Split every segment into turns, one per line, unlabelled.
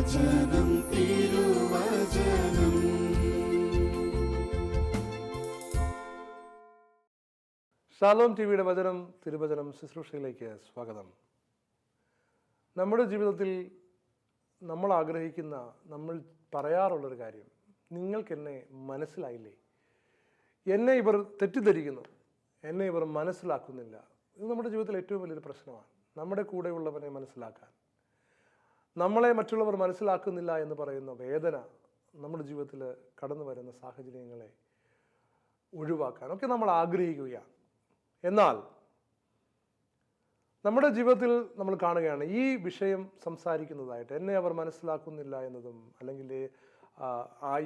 Shalom T വിയുടെ വചനം തിരുവചനം ശുശ്രൂഷയിലേക്ക് സ്വാഗതം. നമ്മുടെ ജീവിതത്തിൽ നമ്മൾ ആഗ്രഹിക്കുന്ന നമ്മൾ പറയാറുള്ളൊരു കാര്യം നിങ്ങൾക്കെന്നെ മനസ്സിലായില്ലേ? എന്നെ ഇവർ തെറ്റിദ്ധരിക്കുന്നു. എന്നെ ഇവർ മനസ്സിലാക്കുന്നില്ല. ഇത് നമ്മുടെ ജീവിതത്തിൽ ഏറ്റവും വലിയൊരു പ്രശ്നമാണ്. നമ്മുടെ കൂടെയുള്ളവനെ മനസ്സിലാക്കാൻ. നമ്മളെ മറ്റുള്ളവർ മനസ്സിലാക്കുന്നില്ല എന്ന് പറയുന്ന വേദന നമ്മുടെ ജീവിതത്തിൽ കടന്നു വരുന്ന സാഹചര്യങ്ങളെ ഒഴിവാക്കാനൊക്കെ നമ്മൾ ആഗ്രഹിക്കുകയാണ്. എന്നാൽ നമ്മുടെ ജീവിതത്തിൽ നമ്മൾ കാണുകയാണ് ഈ വിഷയം സംസാരിക്കുന്നതായിട്ട് എന്നെ അവർ മനസ്സിലാക്കുന്നില്ല എന്നതും അല്ലെങ്കിൽ ആ,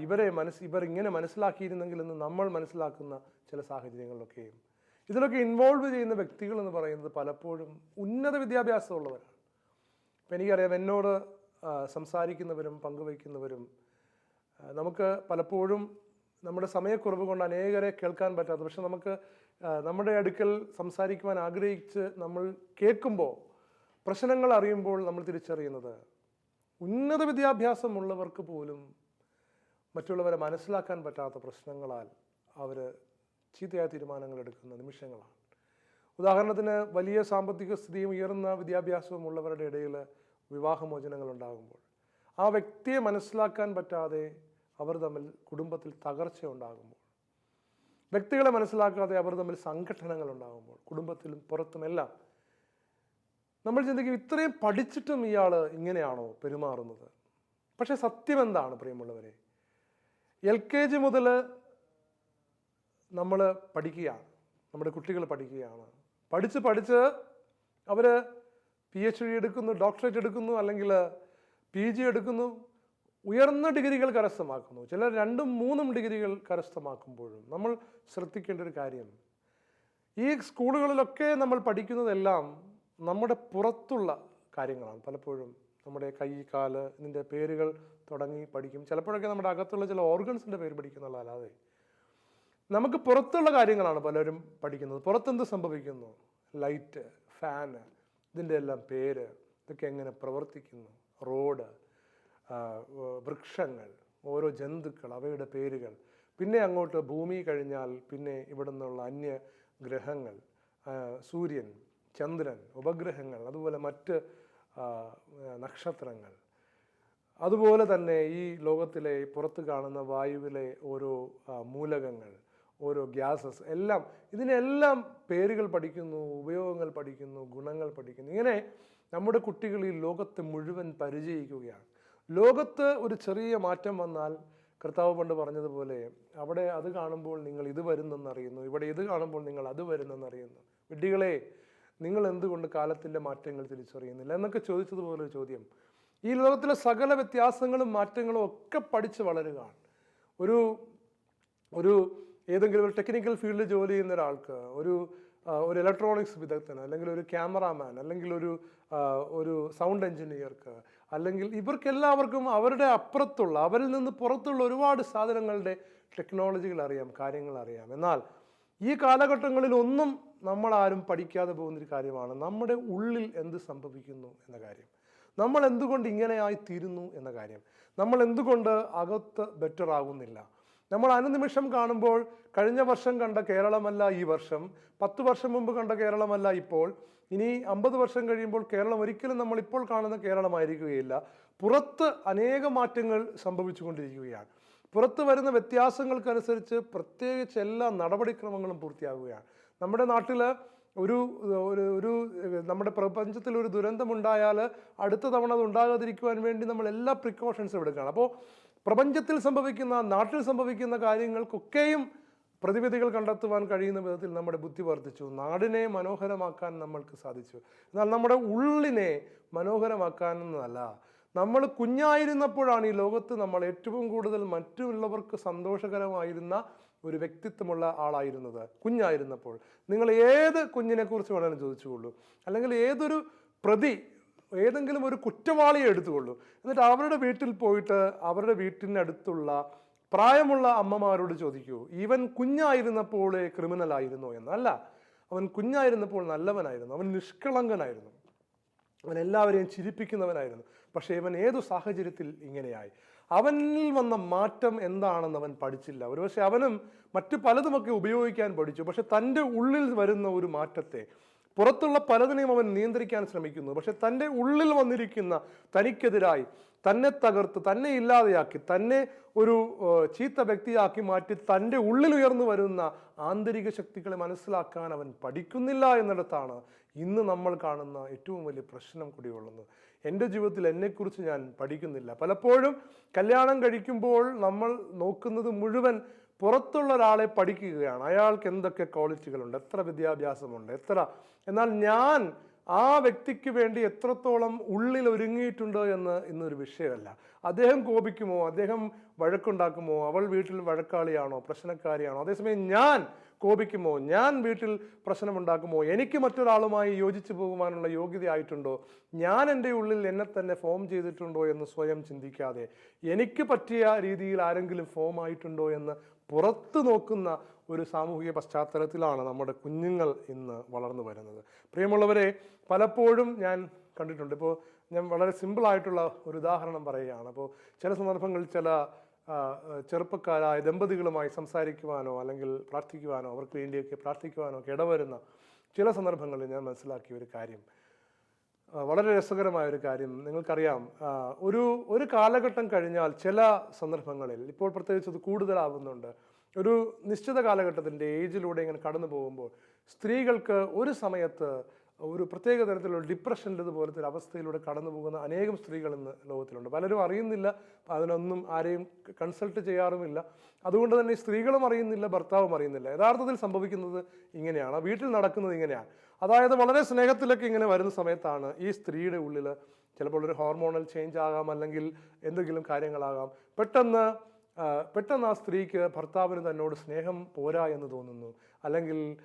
ഇവരെ മനസ്സ് ഇവർ ഇങ്ങനെ മനസ്സിലാക്കിയിരുന്നെങ്കിൽ എന്ന് നമ്മൾ മനസ്സിലാക്കുന്ന ചില സാഹചര്യങ്ങളിലൊക്കെയും ഇതിലൊക്കെ ഇൻവോൾവ് ചെയ്യുന്ന വ്യക്തികൾ എന്ന് പറയുന്നത് പലപ്പോഴും ഉന്നത വിദ്യാഭ്യാസമുള്ളവരാണ്. ഇപ്പം എനിക്കറിയാം എന്നോട് സംസാരിക്കുന്നവരും പങ്കുവയ്ക്കുന്നവരും നമുക്ക് പലപ്പോഴും നമ്മുടെ സമയക്കുറവ് കൊണ്ട് അനേകരെ കേൾക്കാൻ പറ്റാത്ത പക്ഷെ നമുക്ക് നമ്മുടെ അടുക്കൽ സംസാരിക്കുവാൻ ആഗ്രഹിച്ച് നമ്മൾ കേൾക്കുമ്പോൾ പ്രശ്നങ്ങൾ അറിയുമ്പോൾ നമ്മൾ തിരിച്ചറിയുന്നത് ഉന്നത വിദ്യാഭ്യാസമുള്ളവർക്ക് പോലും മറ്റുള്ളവരെ മനസ്സിലാക്കാൻ പറ്റാത്ത പ്രശ്നങ്ങളാൽ അവർ ചീത്തയായ തീരുമാനങ്ങൾ എടുക്കുന്ന നിമിഷങ്ങളാണ്. ഉദാഹരണത്തിന് വലിയ സാമ്പത്തിക സ്ഥിതിയും ഉയർന്ന വിദ്യാഭ്യാസവും ഉള്ളവരുടെ ഇടയിൽ വിവാഹമോചനങ്ങൾ ഉണ്ടാകുമ്പോൾ ആ വ്യക്തിയെ മനസ്സിലാക്കാൻ പറ്റാതെ അവർ തമ്മിൽ കുടുംബത്തിൽ തകർച്ച ഉണ്ടാകുമ്പോൾ വ്യക്തികളെ മനസ്സിലാക്കാതെ അവർ തമ്മിൽ സംഘടനകൾ ഉണ്ടാകുമ്പോൾ കുടുംബത്തിലും പുറത്തുമെല്ലാം നമ്മൾ ചിന്തിക്കും ഇത്രയും പഠിച്ചിട്ടും ഇയാൾ ഇങ്ങനെയാണോ പെരുമാറുന്നത്? പക്ഷേ സത്യം എന്താണ് പ്രിയമുള്ളവരെ? എൽ കെ ജി മുതൽ നമ്മൾ പഠിക്കുകയാണ്. നമ്മുടെ കുട്ടികൾ പഠിക്കുകയാണ്. പഠിച്ച് പഠിച്ച് അവർ പി എച്ച് ഡി എടുക്കുന്നു ഡോക്ടറേറ്റ് എടുക്കുന്നു അല്ലെങ്കിൽ പി ജി എടുക്കുന്നു ഉയർന്ന ഡിഗ്രികൾ കരസ്ഥമാക്കുന്നു. ചിലർ രണ്ടും മൂന്നും ഡിഗ്രികൾ കരസ്ഥമാക്കുമ്പോഴും നമ്മൾ ശ്രദ്ധിക്കേണ്ട ഒരു കാര്യം. ഈ സ്കൂളുകളിലൊക്കെ നമ്മൾ പഠിക്കുന്നതെല്ലാം നമ്മുടെ പുറത്തുള്ള കാര്യങ്ങളാണ്. പലപ്പോഴും നമ്മുടെ കൈ കാൽ ഇതിന്റെ പേരുകൾ തുടങ്ങി പഠിക്കും. ചിലപ്പോഴൊക്കെ നമ്മുടെ അകത്തുള്ള ചില ഓർഗൻസിന്റെ പേര് പഠിക്കുന്നുള്ളതല്ലാതെ നമുക്ക് പുറത്തുള്ള കാര്യങ്ങളാണ് പലരും പഠിക്കുന്നത്. പുറത്തെന്ത് സംഭവിക്കുന്നു? ലൈറ്റ് ഫാന് ഇതിന്റെ എല്ലാം പേര് ഇതൊക്കെ എങ്ങനെ പ്രവർത്തിക്കുന്നു? റോഡ് വൃക്ഷങ്ങൾ ഓരോ ജന്തുക്കൾ അവയുടെ പേരുകൾ. പിന്നെ അങ്ങോട്ട് ഭൂമി കഴിഞ്ഞാൽ പിന്നെ ഇവിടെ നിന്നുള്ള അന്യ ഗ്രഹങ്ങൾ സൂര്യൻ ചന്ദ്രൻ ഉപഗ്രഹങ്ങൾ അതുപോലെ മറ്റ് നക്ഷത്രങ്ങൾ. അതുപോലെ തന്നെ ഈ ലോകത്തിലെ പുറത്ത് കാണുന്ന വായുവിലെ ഓരോ മൂലകങ്ങൾ ഓരോ ഗ്യാസസ് എല്ലാം ഇതിനെല്ലാം പേരുകൾ പഠിക്കുന്നു ഉപയോഗങ്ങൾ പഠിക്കുന്നു ഗുണങ്ങൾ പഠിക്കുന്നു. ഇങ്ങനെ നമ്മുടെ കുട്ടികൾ ഈ ലോകത്തെ മുഴുവൻ പരിചയിക്കുകയാണ്. ലോകത്ത് ഒരു ചെറിയ മാറ്റം വന്നാൽ കർത്താവ് പണ്ട് പറഞ്ഞതുപോലെ അവിടെ അത് കാണുമ്പോൾ നിങ്ങൾ ഇത് വരുന്നെന്നറിയുന്നു ഇവിടെ ഇത് കാണുമ്പോൾ നിങ്ങൾ അത് വരുന്നെന്നറിയുന്നു. വിഡ്ഢികളെ നിങ്ങൾ എന്തുകൊണ്ട് കാലത്തിന്റെ മാറ്റങ്ങൾ തിരിച്ചറിയുന്നില്ല? എന്നൊക്കെ ചോദിച്ചതുപോലൊരു ചോദ്യം. ഈ ലോകത്തിലെ സകല വ്യത്യാസങ്ങളും മാറ്റങ്ങളും ഒക്കെ പഠിച്ച് വളരുകയാണ്. ഒരു ഒരു ഏതെങ്കിലും ഒരു ടെക്നിക്കൽ ഫീൽഡിൽ ജോലി ചെയ്യുന്ന ഒരാൾക്ക് ഒരു ഒരു ഇലക്ട്രോണിക്സ് വിദഗ്ധന് അല്ലെങ്കിൽ ഒരു ക്യാമറാമാൻ അല്ലെങ്കിൽ ഒരു ഒരു സൗണ്ട് എഞ്ചിനീയർക്ക് അല്ലെങ്കിൽ ഇവർക്കെല്ലാവർക്കും അവരുടെ അപ്പുറത്തുള്ള അവരിൽ നിന്ന് പുറത്തുള്ള ഒരുപാട് സാധനങ്ങളുടെ ടെക്നോളജികൾ അറിയാം കാര്യങ്ങൾ അറിയാം. എന്നാൽ ഈ കാലഘട്ടങ്ങളിൽ ഒന്നും നമ്മൾ ആരും പഠിക്കാതെ പോകുന്നൊരു കാര്യമാണ് നമ്മുടെ ഉള്ളിൽ എന്ത് സംഭവിക്കുന്നു എന്ന കാര്യം. നമ്മൾ എന്തുകൊണ്ട് ഇങ്ങനെയായി തീരുന്നു എന്ന കാര്യം. നമ്മൾ എന്തുകൊണ്ട് അകത്ത് ബെറ്റർ ആകുന്നില്ല. നമ്മൾ അനുനിമിഷം കാണുമ്പോൾ കഴിഞ്ഞ വർഷം കണ്ട കേരളമല്ല ഈ വർഷം പത്ത് വർഷം മുമ്പ് കണ്ട കേരളമല്ല ഇപ്പോൾ ഇനി അമ്പത് വർഷം കഴിയുമ്പോൾ കേരളം ഒരിക്കലും നമ്മൾ ഇപ്പോൾ കാണുന്ന കേരളമായിരിക്കുകയില്ല. പുറത്ത് അനേക മാറ്റങ്ങൾ സംഭവിച്ചുകൊണ്ടിരിക്കുകയാണ്. പുറത്ത് വരുന്ന വ്യത്യാസങ്ങൾക്കനുസരിച്ച് പ്രത്യേകിച്ച് എല്ലാ നടപടിക്രമങ്ങളും പൂർത്തിയാകുകയാണ് നമ്മുടെ നാട്ടിൽ ഒരു ഒരു ഒരു നമ്മുടെ പ്രപഞ്ചത്തിൽ ഒരു ദുരന്തമുണ്ടായാൽ അടുത്ത തവണ അത് ഉണ്ടാകാതിരിക്കുവാൻ വേണ്ടി നമ്മൾ എല്ലാ പ്രിക്കോഷൻസും എടുക്കുകയാണ് അപ്പോൾ പ്രപഞ്ചത്തിൽ സംഭവിക്കുന്ന നാട്ടിൽ സംഭവിക്കുന്ന കാര്യങ്ങൾക്കൊക്കെയും പ്രതിവിധികൾ കണ്ടെത്തുവാൻ കഴിയുന്ന വിധത്തിൽ നമ്മുടെ ബുദ്ധി വർദ്ധിച്ചു. നാടിനെ മനോഹരമാക്കാൻ നമ്മൾക്ക് സാധിച്ചു. എന്നാൽ നമ്മുടെ ഉള്ളിനെ മനോഹരമാക്കാനെന്നല്ല. നമ്മൾ കുഞ്ഞായിരുന്നപ്പോഴാണ് ഈ ലോകത്ത് നമ്മൾ ഏറ്റവും കൂടുതൽ മറ്റുള്ളവർക്ക് സന്തോഷകരമായിരുന്ന ഒരു വ്യക്തിത്വമുള്ള ആളായിരുന്നത്. കുഞ്ഞായിരുന്നപ്പോൾ. നിങ്ങൾ ഏത് കുഞ്ഞിനെക്കുറിച്ച് വേണമെങ്കിലും ചോദിച്ചുകൊള്ളൂ. അല്ലെങ്കിൽ ഏതൊരു പ്രതി ഏതെങ്കിലും ഒരു കുറ്റവാളിയെ എടുത്തുകൊള്ളൂ. എന്നിട്ട് അവരുടെ വീട്ടിൽ പോയിട്ട് അവരുടെ വീട്ടിനടുത്തുള്ള പ്രായമുള്ള അമ്മമാരോട് ചോദിക്കൂ ഇവൻ കുഞ്ഞായിരുന്നപ്പോൾ ക്രിമിനൽ ആയിരുന്നോ? എന്നല്ല. അവൻ കുഞ്ഞായിരുന്നപ്പോൾ നല്ലവനായിരുന്നു. അവൻ നിഷ്കളങ്കനായിരുന്നു. അവൻ എല്ലാവരെയും ചിരിപ്പിക്കുന്നവനായിരുന്നു. പക്ഷേ ഇവൻ ഏതു സാഹചര്യത്തിൽ ഇങ്ങനെയായി? അവനിൽ വന്ന മാറ്റം എന്താണെന്ന് അവൻ പഠിച്ചില്ല. ഒരുപക്ഷെ അവനും മറ്റു പലതുമൊക്കെ ഉപയോഗിക്കാൻ പഠിച്ചു. പക്ഷെ തന്റെ ഉള്ളിൽ വരുന്ന ഒരു മാറ്റത്തെ പുറത്തുള്ള പലതിനെയും അവൻ നിയന്ത്രിക്കാൻ ശ്രമിക്കുന്നു. പക്ഷെ തന്റെ ഉള്ളിൽ വന്നിരിക്കുന്ന തനിക്കെതിരായി തന്നെ തകർത്ത് തന്നെ ഇല്ലാതെയാക്കി തന്നെ ഒരു ചീത്ത വ്യക്തിയാക്കി മാറ്റി തന്റെ ഉള്ളിൽ ഉയർന്നു വരുന്ന ആന്തരിക ശക്തികളെ മനസ്സിലാക്കാൻ അവൻ പഠിക്കുന്നില്ല എന്നിടത്താണ് ഇന്ന് നമ്മൾ കാണുന്ന ഏറ്റവും വലിയ പ്രശ്നം കൂടിയുള്ളത്. എന്റെ ജീവിതത്തിൽ എന്നെക്കുറിച്ച് ഞാൻ പഠിക്കുന്നില്ല. പലപ്പോഴും കല്യാണം കഴിക്കുമ്പോൾ നമ്മൾ നോക്കുന്നത് മുഴുവൻ പുറത്തുള്ള ഒരാളെ പഠിക്കുകയാണ്. അയാൾക്ക് എന്തൊക്കെ ക്വാളിറ്റികളുണ്ട് എത്ര വിദ്യാഭ്യാസമുണ്ട്? എത്ര എന്നാൽ ഞാൻ ആ വ്യക്തിക്ക് വേണ്ടി എത്രത്തോളം ഉള്ളിൽ ഒരുങ്ങിയിട്ടുണ്ടോ എന്ന് ഇന്നൊരു വിഷയമല്ല. അദ്ദേഹം കോപിക്കുമോ? അദ്ദേഹം വഴക്കുണ്ടാക്കുമോ? അവൾ വീട്ടിൽ വഴക്കാളിയാണോ? പ്രശ്നക്കാരിയാണോ? അതേസമയം ഞാൻ കോപിക്കുമോ? ഞാൻ വീട്ടിൽ പ്രശ്നമുണ്ടാക്കുമോ? എനിക്ക് മറ്റൊരാളുമായി യോജിച്ചു പോകുവാനുള്ള യോഗ്യതയായിട്ടുണ്ടോ ഞാൻ എന്റെ ഉള്ളിൽ എന്നെ തന്നെ ഫോം ചെയ്തിട്ടുണ്ടോ എന്ന് സ്വയം ചിന്തിക്കാതെ എനിക്ക് പറ്റിയ രീതിയിൽ ആരെങ്കിലും ഫോം ആയിട്ടുണ്ടോ എന്ന് പുറത്തു നോക്കുന്ന ഒരു സാമൂഹിക പശ്ചാത്തലത്തിലാണ് നമ്മുടെ കുഞ്ഞുങ്ങൾ ഇന്ന് വളർന്നു വരുന്നത്. പ്രിയമുള്ളവരെ പലപ്പോഴും ഞാൻ കണ്ടിട്ടുണ്ട്. ഇപ്പോൾ ഞാൻ വളരെ സിമ്പിളായിട്ടുള്ള ഒരു ഉദാഹരണം പറയുകയാണ്. അപ്പോൾ ചില സന്ദർഭങ്ങളിൽ ചില ചെറുപ്പക്കാരായ ദമ്പതികളുമായി സംസാരിക്കുവാനോ അല്ലെങ്കിൽ പ്രാർത്ഥിക്കുവാനോ അവർക്ക് വേണ്ടിയൊക്കെ പ്രാർത്ഥിക്കുവാനോ ഒക്കെ ഇടവരുന്ന ചില സന്ദർഭങ്ങളിൽ ഞാൻ മനസ്സിലാക്കിയ ഒരു കാര്യം. വളരെ രസകരമായ ഒരു കാര്യം നിങ്ങൾക്കറിയാം. ഒരു ഒരു കാലഘട്ടം കഴിഞ്ഞാൽ ചില സന്ദർഭങ്ങളിൽ ഇപ്പോൾ പ്രത്യേകിച്ച് അത് കൂടുതലാവുന്നുണ്ട് ഒരു നിശ്ചിത കാലഘട്ടത്തിന്റെ ഏജിലൂടെ ഇങ്ങനെ കടന്നു പോകുമ്പോൾ സ്ത്രീകൾക്ക് ഒരു സമയത്ത് ഒരു പ്രത്യേക തരത്തിലുള്ള ഡിപ്രഷന്റെ പോലത്തെ ഒരു അവസ്ഥയിലൂടെ കടന്നു പോകുന്ന അനേകം സ്ത്രീകൾ ഇന്ന് ലോകത്തിലുണ്ട്. പലരും അറിയുന്നില്ല അതിനൊന്നും ആരെയും കൺസൾട്ട് ചെയ്യാറുമില്ല. അതുകൊണ്ട് തന്നെ സ്ത്രീകളും അറിയുന്നില്ല ഭർത്താവും അറിയുന്നില്ല. യഥാർത്ഥത്തിൽ സംഭവിക്കുന്നത് ഇങ്ങനെയാണ് വീട്ടിൽ നടക്കുന്നത് ഇങ്ങനെയാണ്. അതായത് വളരെ സ്നേഹത്തിലൊക്കെ ഇങ്ങനെ വരുന്ന സമയത്താണ് ഈ സ്ത്രീയുടെ ഉള്ളിൽ ചിലപ്പോൾ ഒരു ഹോർമോണൽ ചേഞ്ച് ആകാം അല്ലെങ്കിൽ എന്തെങ്കിലും കാര്യങ്ങളാകാം. പെട്ടെന്ന് പെട്ടെന്ന് ആ സ്ത്രീക്ക് ഭർത്താവിന് തന്നോട് സ്നേഹം പോരാ എന്ന് തോന്നുന്നു. അല്ലെങ്കിൽ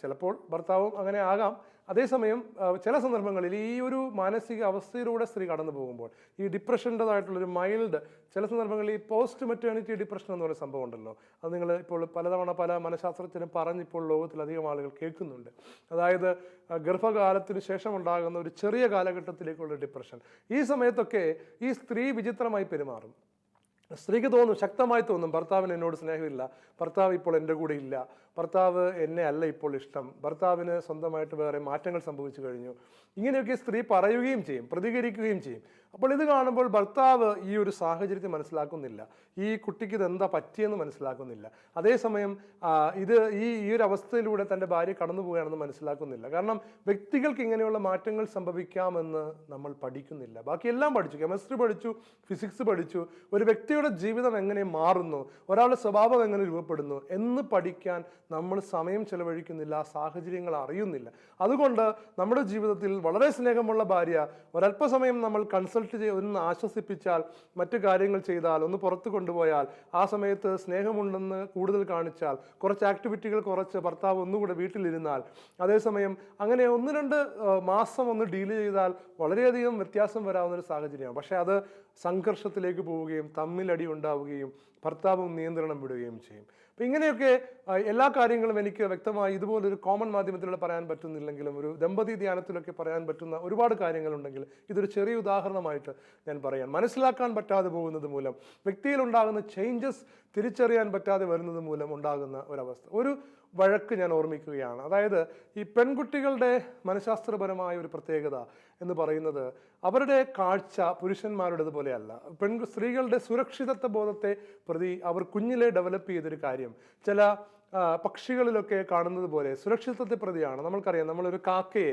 ചിലപ്പോൾ ഭർത്താവും അങ്ങനെ ആകാം. അതേസമയം ചില സന്ദർഭങ്ങളിൽ ഈ ഒരു മാനസിക അവസ്ഥയിലൂടെ സ്ത്രീ കടന്നു പോകുമ്പോൾ ഈ ഡിപ്രഷന്റെതായിട്ടുള്ളൊരു മൈൽഡ് ചില സന്ദർഭങ്ങളിൽ ഈ പോസ്റ്റ് മെറ്റേണിറ്റി ഡിപ്രഷൻ എന്ന് പറയുന്ന സംഭവം ഉണ്ടല്ലോ. അത് നിങ്ങൾ ഇപ്പോൾ പലതവണ പല മനഃശാസ്ത്രജ്ഞരും പറഞ്ഞിപ്പോൾ ലോകത്തിലധികം ആളുകൾ കേൾക്കുന്നുണ്ട്. അതായത് ഗർഭകാലത്തിന് ശേഷം ഉണ്ടാകുന്ന ഒരു ചെറിയ കാലഘട്ടത്തിലേക്കുള്ള ഡിപ്രഷൻ. ഈ സമയത്തൊക്കെ ഈ സ്ത്രീ വിചിത്രമായി പെരുമാറും. സ്ത്രീക്ക് തോന്നും ശക്തമായി തോന്നും ഭർത്താവിന് എന്നോട് സ്നേഹമില്ല ഭർത്താവ് ഇപ്പോൾ എന്റെ കൂടെ ഇല്ല ഭർത്താവ് എന്നെ അല്ല ഇപ്പോൾ ഇഷ്ടം ഭർത്താവിന് സ്വന്തമായിട്ട് വേറെ മാറ്റങ്ങൾ സംഭവിച്ചു കഴിഞ്ഞു. ഇങ്ങനെയൊക്കെ സ്ത്രീ പറയുകയും ചെയ്യും പ്രതികരിക്കുകയും ചെയ്യും. അപ്പോൾ ഇത് കാണുമ്പോൾ ഭർത്താവ് ഈ ഒരു സാഹചര്യത്തെ മനസ്സിലാക്കുന്നില്ല. ഈ കുട്ടിക്ക് ഇത് എന്താ പറ്റിയെന്ന് മനസ്സിലാക്കുന്നില്ല. അതേസമയം ഇത് ഈ ഈ ഒരു അവസ്ഥയിലൂടെ തന്റെ ഭാര്യ കടന്നു പോവുകയാണെന്ന് മനസ്സിലാക്കുന്നില്ല. കാരണം വ്യക്തികൾക്ക് ഇങ്ങനെയുള്ള മാറ്റങ്ങൾ സംഭവിക്കാമെന്ന് നമ്മൾ പഠിക്കുന്നില്ല. ബാക്കിയെല്ലാം പഠിച്ചു. കെമിസ്ട്രി പഠിച്ചു ഫിസിക്സ് പഠിച്ചു. ഒരു വ്യക്തിയുടെ ജീവിതം എങ്ങനെ മാറുന്നു ഒരാളുടെ സ്വഭാവം എങ്ങനെ രൂപപ്പെടുന്നു എന്ന് പഠിക്കാൻ നമ്മൾ സമയം ചെലവഴിക്കുന്നില്ല സാഹചര്യങ്ങൾ അറിയുന്നില്ല. അതുകൊണ്ട് നമ്മുടെ ജീവിതത്തിൽ വളരെ സ്നേഹമുള്ള ഭാര്യ ഒരല്പസമയം നമ്മൾ കൺസൾട്ട് ചെയ്ത് ഒന്ന് ആശ്വസിപ്പിച്ചാൽ മറ്റു കാര്യങ്ങൾ ചെയ്താൽ ഒന്ന് പുറത്ത് കൊണ്ടുപോയാൽ ആ സമയത്ത് സ്നേഹമുണ്ടെന്ന് കൂടുതൽ കാണിച്ചാൽ കുറച്ച് ആക്ടിവിറ്റികൾ കുറച്ച് ഭർത്താവ് ഒന്നുകൂടെ വീട്ടിലിരുന്നാൽ അതേസമയം അങ്ങനെ ഒന്ന് രണ്ട് മാസം ഒന്ന് ഡീൽ ചെയ്താൽ വളരെയധികം വ്യത്യാസം വരാവുന്ന ഒരു സാഹചര്യമാണ്. പക്ഷേ അത് സംഘർഷത്തിലേക്ക് പോവുകയും തമ്മിലടി ഉണ്ടാവുകയും ഭർത്താവും നിയന്ത്രണം വിടുകയും ചെയ്യും. അപ്പം ഇങ്ങനെയൊക്കെ എല്ലാ കാര്യങ്ങളും എനിക്ക് വ്യക്തമായി ഇതുപോലൊരു കോമൺ മാധ്യമത്തിലൂടെ പറയാൻ പറ്റുന്നില്ലെങ്കിലും ഒരു ദമ്പതി ധ്യാനത്തിലൊക്കെ പറയാൻ പറ്റുന്ന ഒരുപാട് കാര്യങ്ങളുണ്ടെങ്കിൽ ഇതൊരു ചെറിയ ഉദാഹരണമായിട്ട് ഞാൻ പറയാം. മനസ്സിലാക്കാൻ പറ്റാതെ പോകുന്നത് മൂലം വ്യക്തിയിൽ ഉണ്ടാകുന്ന ചേഞ്ചസ് തിരിച്ചറിയാൻ പറ്റാതെ വരുന്നത് മൂലം ഉണ്ടാകുന്ന ഒരവസ്ഥ. ഒരു വഴക്ക് ഞാൻ ഓർമ്മിക്കുകയാണ്. അതായത് ഈ പെൺകുട്ടികളുടെ മനഃശാസ്ത്രപരമായ ഒരു പ്രത്യേകത എന്ന് പറയുന്നത് അവരുടെ കാഴ്ച പുരുഷന്മാരുടേത് പോലെയല്ല പെൺ സ്ത്രീകളുടെ സുരക്ഷിതത്വ ബോധത്തെ പ്രതി അവർ കുഞ്ഞിലെ ഡെവലപ്പ് ചെയ്തൊരു കാര്യം. ചില പക്ഷികളിലൊക്കെ കാണുന്നത് പോലെ സുരക്ഷിതത്വത്തെ പ്രതിയാണ്. നമ്മൾക്കറിയാം നമ്മളൊരു കാക്കയെ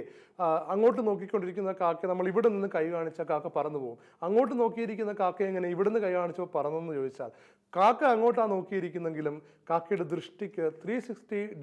അങ്ങോട്ട് നോക്കിക്കൊണ്ടിരിക്കുന്ന കാക്ക നമ്മൾ ഇവിടെ നിന്ന് കൈ കാണിച്ച കാക്ക പറന്നു പോകും. അങ്ങോട്ട് നോക്കിയിരിക്കുന്ന കാക്ക എങ്ങനെ ഇവിടുന്ന് കൈ കാണിച്ചപ്പോൾ പറന്നെന്ന് ചോദിച്ചാൽ കാക്ക അങ്ങോട്ടാണ് നോക്കിയിരിക്കുന്നെങ്കിലും കാക്കയുടെ ദൃഷ്ടിക്ക് ത്രീ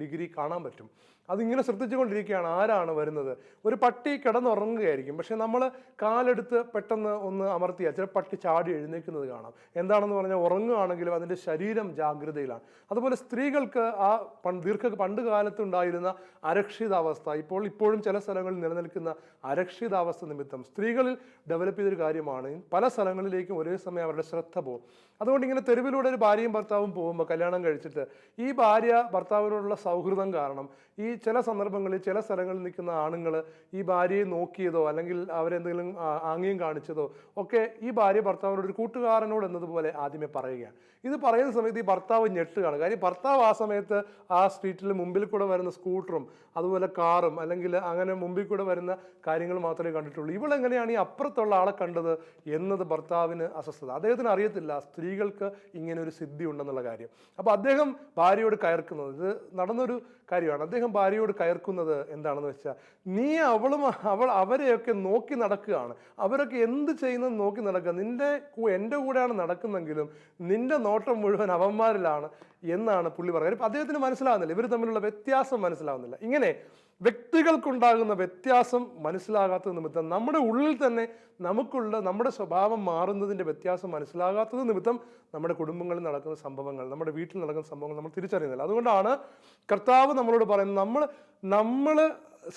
ഡിഗ്രി കാണാൻ പറ്റും. അതിങ്ങനെ ശ്രദ്ധിച്ചുകൊണ്ടിരിക്കുകയാണ് ആരാണ് വരുന്നത്. ഒരു പട്ടി കിടന്നുറങ്ങുകയായിരിക്കും. പക്ഷെ നമ്മൾ കാലെടുത്ത് പെട്ടെന്ന് ഒന്ന് അമർത്തിയാൽ ചില പട്ടി ചാടി എഴുന്നേൽക്കുന്നത് കാണാം. എന്താണെന്ന് പറഞ്ഞാൽ ഉറങ്ങുകയാണെങ്കിലും അതിന്റെ ശരീരം ജാഗ്രതയിലാണ്. അതുപോലെ സ്ത്രീകൾക്ക് ആ ദീർഘ പണ്ട് കാലത്തുണ്ടായിരുന്ന അരക്ഷിതാവസ്ഥ ഇപ്പോൾ ഇപ്പോഴും ചില സ്ഥലങ്ങളിൽ നിലനിൽക്കുന്ന അരക്ഷിതാവസ്ഥ നിമിത്തം സ്ത്രീകളിൽ ഡെവലപ്പ് ചെയ്തൊരു കാര്യമാണ്. പല സ്ഥലങ്ങളിലേക്കും ഒരേ സമയം അവരുടെ ശ്രദ്ധ പോകും. അതുകൊണ്ട് ഇങ്ങനെ തെരുവിലൂടെ ഒരു ഭാര്യയും ഭർത്താവും പോകുമ്പോൾ കല്യാണം കഴിച്ചിട്ട് ഈ ഭാര്യ ഭർത്താവിനോടുള്ള സൗഹൃദം കാരണം ഈ ചില സന്ദർഭങ്ങളിൽ ചില സ്ഥലങ്ങളിൽ നിൽക്കുന്ന ആണുങ്ങൾ ഈ ഭാര്യയെ നോക്കിയതോ അല്ലെങ്കിൽ അവരെന്തെങ്കിലും ആംഗ്യം കാണിച്ചതോ ഒക്കെ ഈ ഭാര്യ ഭർത്താവിനോട് ഒരു കൂട്ടുകാരനോട് എന്നതുപോലെ ആദ്യമേ പറയുകയാണ്. ഇത് പറയുന്ന സമയത്ത് ഈ ഭർത്താവ് ഞെട്ടുകയാണ്. കാര്യം ഭർത്താവ് ആ സമയത്ത് ആ സ്ട്രീറ്റിൽ മുമ്പിൽ കൂടെ വരുന്ന സ്കൂട്ടറും അതുപോലെ കാറും അല്ലെങ്കിൽ അങ്ങനെ മുമ്പിൽ കൂടെ വരുന്ന കാര്യങ്ങൾ മാത്രമേ കണ്ടിട്ടുള്ളൂ. ഇവളെങ്ങനെയാണ് ഈ അപ്പുറത്തുള്ള ആളെ കണ്ടത് എന്നത് ഭർത്താവിന് അസ്വസ്ഥത. അദ്ദേഹത്തിന് അറിയത്തില്ല സ്ത്രീകൾക്ക് ഇങ്ങനെ ഒരു സിദ്ധി ഉണ്ടെന്നുള്ള കാര്യം. അപ്പോൾ അദ്ദേഹം ഭാര്യയോട് കയർക്കുന്നത്. ഇത് നടന്നൊരു കാര്യമാണ്. അദ്ദേഹം ഭാര്യയോട് കയർക്കുന്നത് എന്താണെന്ന് വെച്ചാൽ നീ അവളും അവൾ അവരെയൊക്കെ നോക്കി നടക്കുകയാണ്. അവരൊക്കെ എന്ത് ചെയ്യുന്നത് നോക്കി നടക്കുക. നിന്റെ എന്റെ കൂടെയാണ് നടക്കുന്നെങ്കിലും നിന്റെ നോട്ടം മുഴുവൻ അവന്മാരിലാണ്. എന്നാണ് പുള്ളി പറയുന്നത് ഇപ്പം അദ്ദേഹത്തിന് മനസ്സിലാകുന്നില്ല ഇവർ തമ്മിലുള്ള വ്യത്യാസം മനസ്സിലാവുന്നില്ല. ഇങ്ങനെ വ്യക്തികൾക്കുണ്ടാകുന്ന വ്യത്യാസം മനസ്സിലാകാത്തത് നിമിത്തം നമ്മുടെ ഉള്ളിൽ തന്നെ നമുക്കുള്ള നമ്മുടെ സ്വഭാവം മാറുന്നതിന്റെ വ്യത്യാസം മനസ്സിലാകാത്തത് നിമിത്തം നമ്മുടെ കുടുംബങ്ങളിൽ നടക്കുന്ന സംഭവങ്ങൾ നമ്മുടെ വീട്ടിൽ നടക്കുന്ന സംഭവങ്ങൾ നമ്മൾ തിരിച്ചറിയുന്നില്ല. അതുകൊണ്ടാണ് കർത്താവ് നമ്മളോട് പറയുന്നത് നമ്മൾ നമ്മൾ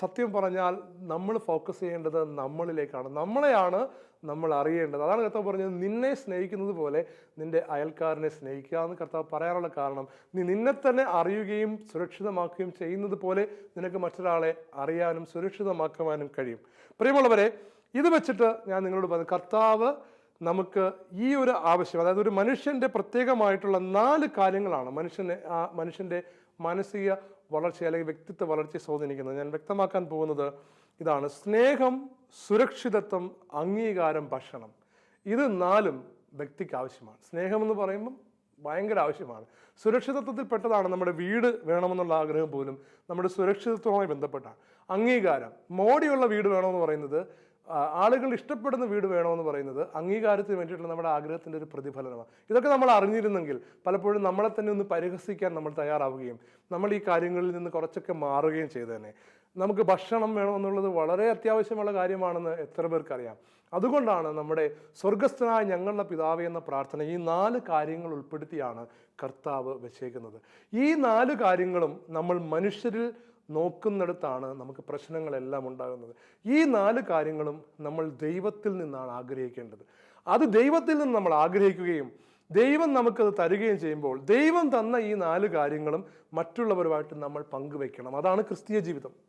സത്യം പറഞ്ഞാൽ നമ്മൾ ഫോക്കസ് ചെയ്യേണ്ടത് നമ്മളിലേക്കാണ്. നമ്മളെയാണ് നമ്മൾ അറിയേണ്ടത്. അതാണ് കർത്താവ് പറഞ്ഞത്. നിന്നെ സ്നേഹിക്കുന്നത് പോലെ നിന്റെ അയൽക്കാരനെ സ്നേഹിക്കുക എന്ന് കർത്താവ് പറയാനുള്ള കാരണം നീ നിന്നെ തന്നെ അറിയുകയും സുരക്ഷിതമാക്കുകയും ചെയ്യുന്നത് പോലെ നിനക്ക് മറ്റൊരാളെ അറിയാനും സുരക്ഷിതമാക്കുവാനും കഴിയും. പ്രിയമുള്ളവരെ ഇത് വെച്ചിട്ട് ഞാൻ നിങ്ങളോട് പറഞ്ഞു കർത്താവ് നമുക്ക് ഈ ഒരു ആവശ്യം അതായത് ഒരു മനുഷ്യന്റെ പ്രത്യേകമായിട്ടുള്ള നാല് കാര്യങ്ങളാണ് മനുഷ്യനെ ആ മനുഷ്യന്റെ മാനസിക വളർച്ച അല്ലെങ്കിൽ വ്യക്തിത്വ വളർച്ചയെ സ്വാധീനിക്കുന്നത്. ഞാൻ വ്യക്തമാക്കാൻ പോകുന്നത് ഇതാണ് സ്നേഹം സുരക്ഷിതത്വം അംഗീകാരം ഭക്ഷണം. ഇത് നാലും വ്യക്തിക്ക് ആവശ്യമാണ്. സ്നേഹം എന്ന് പറയുമ്പം ഭയങ്കര ആവശ്യമാണ്. സുരക്ഷിതത്വത്തിൽ പെട്ടതാണ് നമ്മുടെ വീട് വേണമെന്നുള്ള ആഗ്രഹം പോലും. നമ്മുടെ സുരക്ഷിതത്വവുമായി ബന്ധപ്പെട്ടാണ്. അംഗീകാരം. മോടിയുള്ള വീട് വേണമെന്ന് പറയുന്നത് ആളുകൾ ഇഷ്ടപ്പെടുന്ന വീട് വേണമെന്ന് പറയുന്നത് അംഗീകാരത്തിന് വേണ്ടിയിട്ടുള്ള നമ്മുടെ ആഗ്രഹത്തിന്റെ ഒരു പ്രതിഫലനമാണ്. ഇതൊക്കെ നമ്മൾ അറിഞ്ഞിരുന്നെങ്കിൽ പലപ്പോഴും നമ്മളെ തന്നെ ഒന്ന് പരിഹസിക്കാൻ നമ്മൾ തയ്യാറാവുകയും നമ്മൾ ഈ കാര്യങ്ങളിൽ നിന്ന് കുറച്ചൊക്കെ മാറുകയും ചെയ്തേനെ. നമുക്ക് ഭക്ഷണം വേണമെന്നുള്ളത് വളരെ അത്യാവശ്യമുള്ള കാര്യമാണെന്ന് എത്ര പേർക്കറിയാം. അതുകൊണ്ടാണ് നമ്മുടെ സ്വർഗസ്ഥനായ ഞങ്ങളുടെ പിതാവ് എന്ന പ്രാർത്ഥന ഈ നാല് കാര്യങ്ങൾ ഉൾപ്പെടുത്തിയാണ് കർത്താവ് വെച്ചേക്കുന്നത്. ഈ നാല് കാര്യങ്ങളും നമ്മൾ മനുഷ്യരിൽ നോക്കുന്നിടത്താണ് നമുക്ക് പ്രശ്നങ്ങളെല്ലാം ഉണ്ടാകുന്നത്. ഈ നാല് കാര്യങ്ങളും നമ്മൾ ദൈവത്തിൽ നിന്നാണ് ആഗ്രഹിക്കേണ്ടത്. അത് ദൈവത്തിൽ നിന്ന് നമ്മൾ ആഗ്രഹിക്കുകയും ദൈവം നമുക്കത് തരികയും ചെയ്യുമ്പോൾ ദൈവം തന്ന ഈ നാല് കാര്യങ്ങളും മറ്റുള്ളവരുമായിട്ട് നമ്മൾ പങ്കുവെക്കണം. അതാണ് ക്രിസ്തീയ ജീവിതം.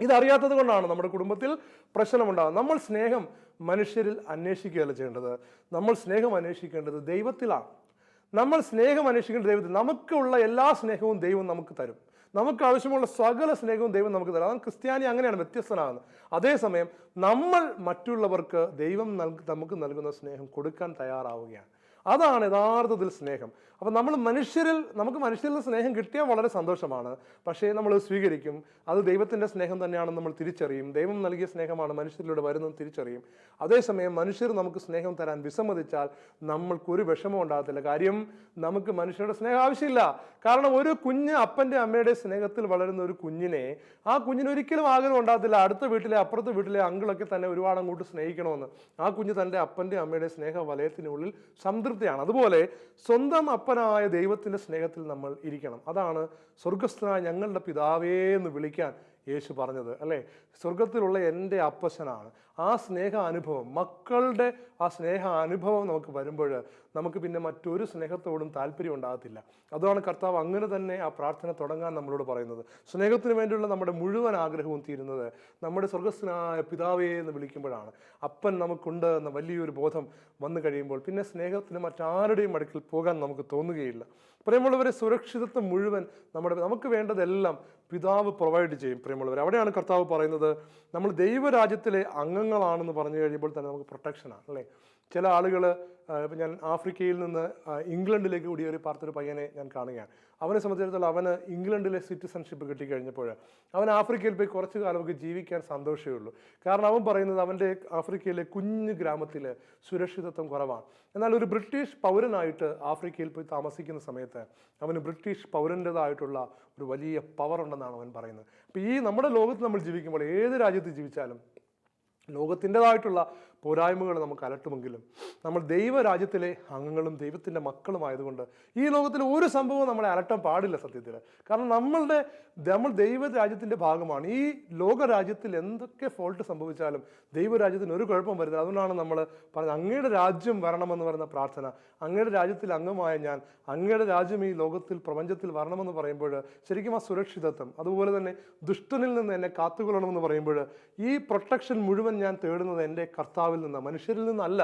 ഇതറിയാത്തത് കൊണ്ടാണ് നമ്മുടെ കുടുംബത്തിൽ പ്രശ്നമുണ്ടാകുന്നത്. നമ്മൾ സ്നേഹം മനുഷ്യരിൽ അന്വേഷിക്കുകയല്ല ചെയ്യേണ്ടത്. നമ്മൾ സ്നേഹം അന്വേഷിക്കേണ്ടത് ദൈവത്തിലാണ്. നമ്മൾ സ്നേഹം അന്വേഷിക്കേണ്ട ദൈവത്തിൽ നമുക്കുള്ള എല്ലാ സ്നേഹവും ദൈവം നമുക്ക് തരും. നമുക്ക് ആവശ്യമുള്ള സകല സ്നേഹവും ദൈവം നമുക്ക് തരും. അതാണ് ക്രിസ്ത്യാനി അങ്ങനെയാണ് വ്യത്യസ്തനാകുന്നത്. അതേസമയം നമ്മൾ മറ്റുള്ളവർക്ക് ദൈവം നമുക്ക് നൽകുന്ന സ്നേഹം കൊടുക്കാൻ തയ്യാറാവുകയാണ്. അതാണ് യഥാർത്ഥത്തിൽ സ്നേഹം. അപ്പം നമ്മൾ മനുഷ്യരിൽ നമുക്ക് മനുഷ്യരിൽ സ്നേഹം കിട്ടിയാൽ വളരെ സന്തോഷമാണ്. പക്ഷേ നമ്മൾ സ്വീകരിക്കും. അത് ദൈവത്തിന്റെ സ്നേഹം തന്നെയാണെന്ന് നമ്മൾ തിരിച്ചറിയും. ദൈവം നൽകിയ സ്നേഹമാണ് മനുഷ്യരിലൂടെ വരുന്നത് തിരിച്ചറിയും. അതേസമയം മനുഷ്യർ നമുക്ക് സ്നേഹം തരാൻ വിസമ്മതിച്ചാൽ നമ്മൾക്കൊരു വിഷമം ഉണ്ടാകത്തില്ല. കാര്യം നമുക്ക് മനുഷ്യരുടെ സ്നേഹം ആവശ്യമില്ല. കാരണം ഒരു കുഞ്ഞ് അപ്പന്റെ അമ്മയുടെ സ്നേഹത്തിൽ വളരുന്ന ഒരു കുഞ്ഞിനെ ആ കുഞ്ഞിന് ഒരിക്കലും ആഗ്രഹം ഉണ്ടാകത്തില്ല. അടുത്ത വീട്ടിലെ അപ്പുറത്തെ വീട്ടിലെ അങ്കിളൊക്കെ തന്നെ ഒരുപാട് അങ്ങോട്ട് സ്നേഹിക്കണമെന്ന്. ആ കുഞ്ഞ് തന്റെ അപ്പന്റെ അമ്മയുടെ സ്നേഹ വലയത്തിനുള്ളിൽ സംതൃപ്തിയാണ് അതുപോലെ സ്വന്തം അപ്പനായ ദൈവത്തിന്റെ സ്നേഹത്തിൽ നമ്മൾ ഇരിക്കണം. അതാണ് സ്വർഗസ്ഥനായ ഞങ്ങളുടെ പിതാവേ എന്ന് വിളിക്കാൻ യേശു പറഞ്ഞത് അല്ലേ? സ്വർഗത്തിലുള്ള എന്റെ അപ്പശനാണ് ആ സ്നേഹ അനുഭവം മക്കളുടെ ആ സ്നേഹ അനുഭവം നമുക്ക് വരുമ്പോൾ നമുക്ക് പിന്നെ മറ്റൊരു സ്നേഹത്തോടും താല്പര്യം ഉണ്ടാകത്തില്ല. അതാണ് കർത്താവ് അങ്ങനെ തന്നെ ആ പ്രാർത്ഥന തുടങ്ങാൻ നമ്മളോട് പറയുന്നത്. സ്നേഹത്തിന് വേണ്ടിയുള്ള നമ്മുടെ മുഴുവൻ ആഗ്രഹവും തീരുന്നത് നമ്മുടെ സ്വർഗസ്നായ പിതാവേ എന്ന് വിളിക്കുമ്പോഴാണ്. അപ്പൻ നമുക്കുണ്ട് എന്ന വലിയൊരു ബോധം വന്നു കഴിയുമ്പോൾ പിന്നെ സ്നേഹത്തിന് മറ്റാരുടെയും അടുക്കിൽ പോകാൻ നമുക്ക് തോന്നുകയില്ല. പ്രിയമുള്ളവരെ സുരക്ഷിതത്വം മുഴുവൻ നമ്മുടെ നമുക്ക് വേണ്ടതെല്ലാം പിതാവ് പ്രൊവൈഡ് ചെയ്യും പ്രിയമുള്ളവർ അവിടെയാണ് കർത്താവ് പറയുന്നത് നമ്മൾ ദൈവരാജ്യത്തിലെ അംഗങ്ങളാണെന്ന് പറഞ്ഞു കഴിയുമ്പോൾ തന്നെ നമുക്ക് പ്രൊട്ടക്ഷനാണ് അല്ലേ? ചില ആളുകൾ ഇപ്പം ഞാൻ ആഫ്രിക്കയിൽ നിന്ന് ഇംഗ്ലണ്ടിലേക്ക് കുടിയേറി പാർത്തൊരു പയ്യനെ ഞാൻ കാണുകയാണ്. അവനെ സംബന്ധിച്ചിടത്തോളം അവന് ഇംഗ്ലണ്ടിലെ സിറ്റിസൺഷിപ്പ് കിട്ടിക്കഴിഞ്ഞപ്പോൾ അവൻ ആഫ്രിക്കയിൽ പോയി കുറച്ച് കാലമൊക്കെ ജീവിക്കാൻ സന്തോഷമേ ഉള്ളൂ. കാരണം അവൻ പറയുന്നത് അവന്റെ ആഫ്രിക്കയിലെ കുഞ്ഞു ഗ്രാമത്തിൽ സുരക്ഷിതത്വം കുറവാണ്. എന്നാൽ ഒരു ബ്രിട്ടീഷ് പൗരനായിട്ട് ആഫ്രിക്കയിൽ പോയി താമസിക്കുന്ന സമയത്ത് അവന് ബ്രിട്ടീഷ് പൗരന്റെതായിട്ടുള്ള ഒരു വലിയ പവർ ഉണ്ടെന്നാണ് അവൻ പറയുന്നത്. അപ്പോൾ ഈ നമ്മുടെ ലോകത്ത് നമ്മൾ ജീവിക്കുമ്പോൾ ഏത് രാജ്യത്ത് ജീവിച്ചാലും ലോകത്തിന്റെതായിട്ടുള്ള പോരായ്മകൾ നമുക്ക് അലട്ടുമെങ്കിലും നമ്മൾ ദൈവരാജ്യത്തിലെ അംഗങ്ങളും ദൈവത്തിന്റെ മക്കളും ആയതുകൊണ്ട് ഈ ലോകത്തിലെ ഒരു സംഭവം നമ്മളെ അലട്ടാൻ പാടില്ല സത്യത്തിൽ. കാരണം നമ്മളുടെ നമ്മൾ ദൈവരാജ്യത്തിന്റെ ഭാഗമാണ്. ഈ ലോകരാജ്യത്തിൽ എന്തൊക്കെ ഫോൾട്ട് സംഭവിച്ചാലും ദൈവരാജ്യത്തിന് ഒരു കുഴപ്പം വരുന്നത് അതുകൊണ്ടാണ് നമ്മൾ പറഞ്ഞത് അങ്ങയുടെ രാജ്യം വരണമെന്ന് പറയുന്ന പ്രാർത്ഥന. അങ്ങയുടെ രാജ്യത്തിൽ അംഗമായ ഞാൻ അങ്ങയുടെ രാജ്യം ഈ ലോകത്തിൽ പ്രപഞ്ചത്തിൽ വരണമെന്ന് പറയുമ്പോൾ ശരിക്കും ആ സുരക്ഷിതത്വം അതുപോലെ തന്നെ ദുഷ്ടനിൽ നിന്ന് എന്നെ കാത്തുകൊള്ളണമെന്ന് പറയുമ്പോൾ ഈ പ്രൊട്ടക്ഷൻ മുഴുവൻ ഞാൻ തേടുന്നത് എന്റെ കർത്താവിൽ നിന്ന് മനുഷ്യരിൽ നിന്നല്ല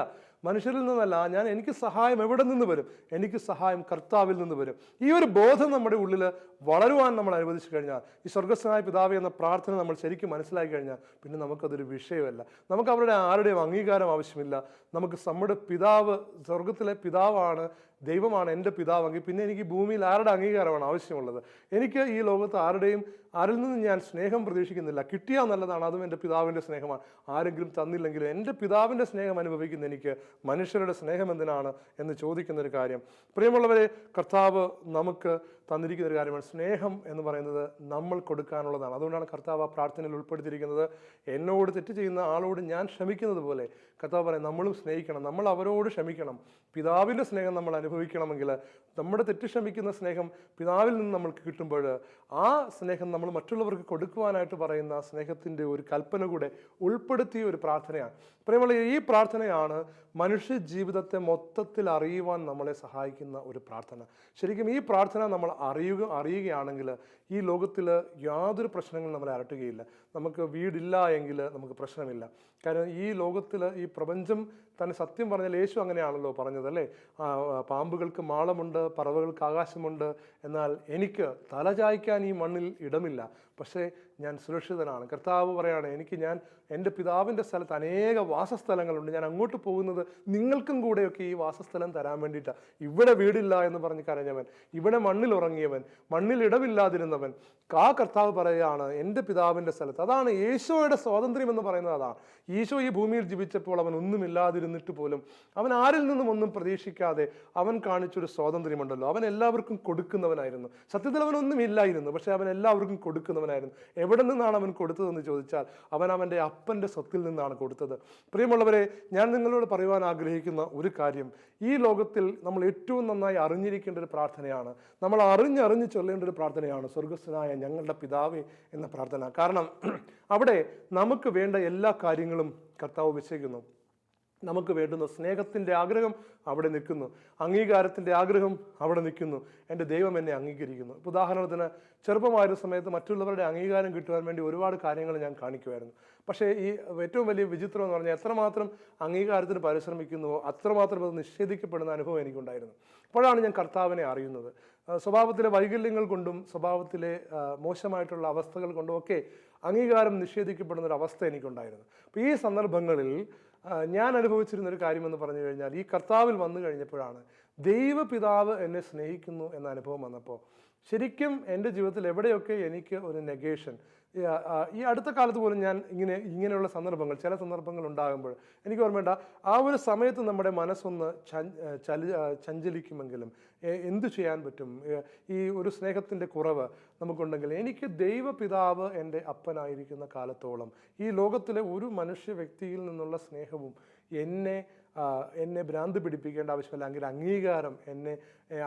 മനുഷ്യരിൽ നിന്നല്ല ഞാൻ എനിക്ക് സഹായം എവിടെ നിന്ന് വരും? എനിക്ക് സഹായം കർത്താവിൽ നിന്ന് വരും. ഈ ഒരു ബോധം നമ്മുടെ ഉള്ളിൽ വളരുവാൻ നമ്മൾ അനുവദിച്ചു കഴിഞ്ഞാൽ ഈ സ്വർഗസ്വനായ പിതാവ് എന്ന പ്രാർത്ഥന നമ്മൾ ശരിക്കും മനസ്സിലാക്കി കഴിഞ്ഞാൽ പിന്നെ നമുക്കതൊരു വിഷയമല്ല. നമുക്ക് അവരുടെ ആരുടെയും അംഗീകാരം ആവശ്യമില്ല. നമുക്ക് നമ്മുടെ പിതാവ് സ്വർഗത്തിലെ പിതാവാണ് ദൈവമാണ് എന്റെ പിതാവെങ്കിൽ പിന്നെ എനിക്ക് ഭൂമിയിൽ ആരുടെ അംഗീകാരമാണ് ആവശ്യമുള്ളത്? എനിക്ക് ഈ ലോകത്ത് ആരുടെയും ആരിൽ നിന്നും ഞാൻ സ്നേഹം പ്രതീക്ഷിക്കുന്നില്ല. കിട്ടിയാൽ നല്ലതാണ് അതും എന്റെ പിതാവിന്റെ സ്നേഹമാണ്. ആരെങ്കിലും തന്നില്ലെങ്കിലും എന്റെ പിതാവിന്റെ സ്നേഹം അനുഭവിക്കുന്ന എനിക്ക് മനുഷ്യരുടെ സ്നേഹം എന്തിനാണ് എന്ന് ചോദിക്കുന്ന ഒരു കാര്യം. പ്രിയമുള്ളവരെ കർത്താവ് നമുക്ക് തന്നിരിക്കുന്ന ഒരു കാര്യമാണ് സ്നേഹം എന്ന് പറയുന്നത് നമ്മൾ കൊടുക്കാനുള്ളതാണ്. അതുകൊണ്ടാണ് കർത്താവ് ആ പ്രാർത്ഥനയിൽ ഉൾപ്പെടുത്തിയിരിക്കുന്നത്. എന്നോട് തെറ്റ് ചെയ്യുന്ന ആളോട് ഞാൻ ക്ഷമിക്കുന്നത് പോലെ കർത്താവ് പറയും നമ്മളും സ്നേഹിക്കണം. നമ്മൾ അവരോട് ക്ഷമിക്കണം. പിതാവിന്റെ സ്നേഹം നമ്മൾ അനുഭവിക്കണമെങ്കിൽ നമ്മുടെ തെറ്റ് ക്ഷമിക്കുന്ന സ്നേഹം പിതാവിൽ നിന്ന് നമ്മൾക്ക് കിട്ടുമ്പോൾ ആ സ്നേഹം നമ്മൾ മറ്റുള്ളവർക്ക് കൊടുക്കുവാനായിട്ട് പറയുന്ന സ്നേഹത്തിന്റെ ഒരു കൽപ്പന കൂടെ ഉൾപ്പെടുത്തിയ ഒരു പ്രാർത്ഥനയാണ്. പ്രിയമുള്ള ഈ പ്രാർത്ഥനയാണ് മനുഷ്യ ജീവിതത്തെ മൊത്തത്തിൽ അറിയുവാൻ നമ്മളെ സഹായിക്കുന്ന ഒരു പ്രാർത്ഥന. ശരിക്കും ഈ പ്രാർത്ഥന നമ്മൾ അറിയുക അറിയുകയാണെങ്കിൽ ഈ ലോകത്തിൽ യാതൊരു പ്രശ്നങ്ങളും നമ്മളെ അലട്ടുകയില്ല. നമുക്ക് വീടില്ല എങ്കിൽ നമുക്ക് പ്രശ്നമില്ല. കാരണം ഈ ലോകത്തിൽ ഈ പ്രപഞ്ചം തന്നെ സത്യം പറഞ്ഞാൽ യേശു അങ്ങനെയാണല്ലോ പറഞ്ഞത് അല്ലേ? പാമ്പുകൾക്ക് മാളമുണ്ട് പറവകൾക്ക് ആകാശമുണ്ട്. എന്നാൽ എനിക്ക് തലചായ്ക്കാൻ ഈ മണ്ണിൽ ഇടമില്ല. പക്ഷേ ഞാൻ സുരക്ഷിതനാണ്. കർത്താവ് പറയാണ് എനിക്ക് ഞാൻ എന്റെ പിതാവിന്റെ സ്ഥലത്ത് അനേക വാസസ്ഥലങ്ങളുണ്ട്. ഞാൻ അങ്ങോട്ട് പോകുന്നത് നിങ്ങൾക്കും കൂടെയൊക്കെ ഈ വാസസ്ഥലം തരാൻ വേണ്ടിയിട്ടാണ് ഇവിടെ വീടില്ല എന്ന് പറഞ്ഞ് കരഞ്ഞവൻ ഇവിടെ മണ്ണിൽ ഉറങ്ങിയവൻ മണ്ണിൽ ഇടവില്ലാതിരുന്നവൻ. കാ കർത്താവ് പറയുകയാണ് എന്റെ പിതാവിന്റെ സ്ഥലത്ത്. അതാണ് യേശോയുടെ സ്വാതന്ത്ര്യം എന്ന് പറയുന്നത് അതാണ്. ഈശോ ഈ ഭൂമിയിൽ ജീവിച്ചപ്പോൾ അവൻ ഒന്നുമില്ലാതിരുന്നിട്ട് പോലും അവൻ ആരിൽ നിന്നും ഒന്നും പ്രതീക്ഷിക്കാതെ അവൻ കാണിച്ചൊരു സ്വാതന്ത്ര്യമുണ്ടല്ലോ. അവൻ എല്ലാവർക്കും കൊടുക്കുന്നവനായിരുന്നു. സത്യത്തിൽ അവനൊന്നും ഇല്ലായിരുന്നു പക്ഷെ അവൻ എല്ലാവർക്കും കൊടുക്കുന്നവനായിരുന്നു. എവിടെ നിന്നാണ് അവൻ കൊടുത്തതെന്ന് ചോദിച്ചാൽ അവൻ അവന്റെ അപ്പന്റെ സ്വത്തിൽ നിന്നാണ് കൊടുത്തത്. പ്രിയമുള്ളവരെ ഞാൻ നിങ്ങളോട് പറയുവാൻ ആഗ്രഹിക്കുന്ന ഒരു കാര്യം. ഈ ലോകത്തിൽ നമ്മൾ ഏറ്റവും നന്നായി അറിഞ്ഞിരിക്കേണ്ട ഒരു പ്രാർത്ഥനയാണ്. നമ്മൾ അറിഞ്ഞറിഞ്ഞ് ചൊല്ലേണ്ട ഒരു പ്രാർത്ഥനയാണ് സ്വർഗസ്വനായ ഞങ്ങളുടെ പിതാവേ എന്ന പ്രാർത്ഥന. കാരണം അവിടെ നമുക്ക് വേണ്ട എല്ലാ കാര്യങ്ങളും കർത്താവ് വെച്ചേക്കുന്നു നമുക്ക് വേണ്ടുന്ന സ്നേഹത്തിന്റെ ആഗ്രഹം അവിടെ നിൽക്കുന്നു. അംഗീകാരത്തിന്റെ ആഗ്രഹം അവിടെ നിൽക്കുന്നു. എന്റെ ദൈവം എന്നെ അംഗീകരിക്കുന്നു. ഉദാഹരണത്തിന് ചെറുപ്പമായൊരു സമയത്ത് മറ്റുള്ളവരുടെ അംഗീകാരം കിട്ടുവാൻ വേണ്ടി ഒരുപാട് കാര്യങ്ങൾ ഞാൻ കാണിക്കുമായിരുന്നു പക്ഷേ ഈ ഏറ്റവും വലിയ വിചിത്രം എന്ന് പറഞ്ഞാൽ എത്രമാത്രം അംഗീകാരത്തിന് പരിശ്രമിക്കുന്നുവോ അത്രമാത്രം അത് നിഷേധിക്കപ്പെടുന്ന അനുഭവം എനിക്കുണ്ടായിരുന്നു. അപ്പോഴാണ് ഞാൻ കർത്താവിനെ അറിയുന്നത്. സ്വഭാവത്തിലെ വൈകല്യങ്ങൾ കൊണ്ടും സ്വഭാവത്തിലെ മോശമായിട്ടുള്ള അവസ്ഥകൾ കൊണ്ടും ഒക്കെ അംഗീകാരം നിഷേധിക്കപ്പെടുന്ന ഒരു അവസ്ഥ എനിക്കുണ്ടായിരുന്നു. അപ്പോൾ ഈ സന്ദർഭങ്ങളിൽ ഞാൻ അനുഭവിച്ചിരുന്ന ഒരു കാര്യം എന്ന് പറഞ്ഞു കഴിഞ്ഞാൽ ഈ കർത്താവിൽ വന്നു കഴിഞ്ഞപ്പോഴാണ് ദൈവപിതാവ് എന്നെ സ്നേഹിക്കുന്നു എന്ന അനുഭവം വന്നപ്പോൾ. ശരിക്കും എന്റെ ജീവിതത്തിൽ എവിടെയൊക്കെ എനിക്ക് ഒരു നെഗേഷൻ ഈ അടുത്ത കാലത്ത് പോലും ഞാൻ ഇങ്ങനെ ഇങ്ങനെയുള്ള സന്ദർഭങ്ങൾ ചില സന്ദർഭങ്ങൾ ഉണ്ടാകുമ്പോൾ എനിക്ക് ഓർമ്മയുണ്ട ആ ഒരു സമയത്ത് നമ്മുടെ മനസ്സൊന്ന് ചലി ചഞ്ചലിക്കുമെങ്കിലും എന്തു ചെയ്യാൻ പറ്റും? ഈ ഒരു സ്നേഹത്തിന്റെ കുറവ് നമുക്കുണ്ടെങ്കിൽ എനിക്ക് ദൈവപിതാവ് എന്റെ അപ്പനായിരിക്കുന്ന കാലത്തോളം ഈ ലോകത്തിലെ ഒരു മനുഷ്യ വ്യക്തിയിൽ നിന്നുള്ള സ്നേഹവും എന്നെ എന്നെ ഭ്രാന്ത് പിടിപ്പിക്കേണ്ട ആവശ്യമില്ല അല്ലെങ്കിൽ അംഗീകാരം എന്നെ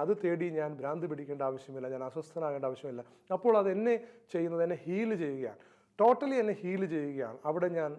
അത് തേടി ഞാൻ ഭ്രാന്ത് പിടിക്കേണ്ട ആവശ്യമില്ല ഞാൻ അസ്വസ്ഥനാകേണ്ട ആവശ്യമില്ല. അപ്പോൾ അത് എന്നെ ചെയ്യുന്നത് എന്നെ ഹീൽ ചെയ്യുകയാണ്. ടോട്ടലി എന്നെ ഹീൽ ചെയ്യുകയാണ്. അവിടെ ഞാൻ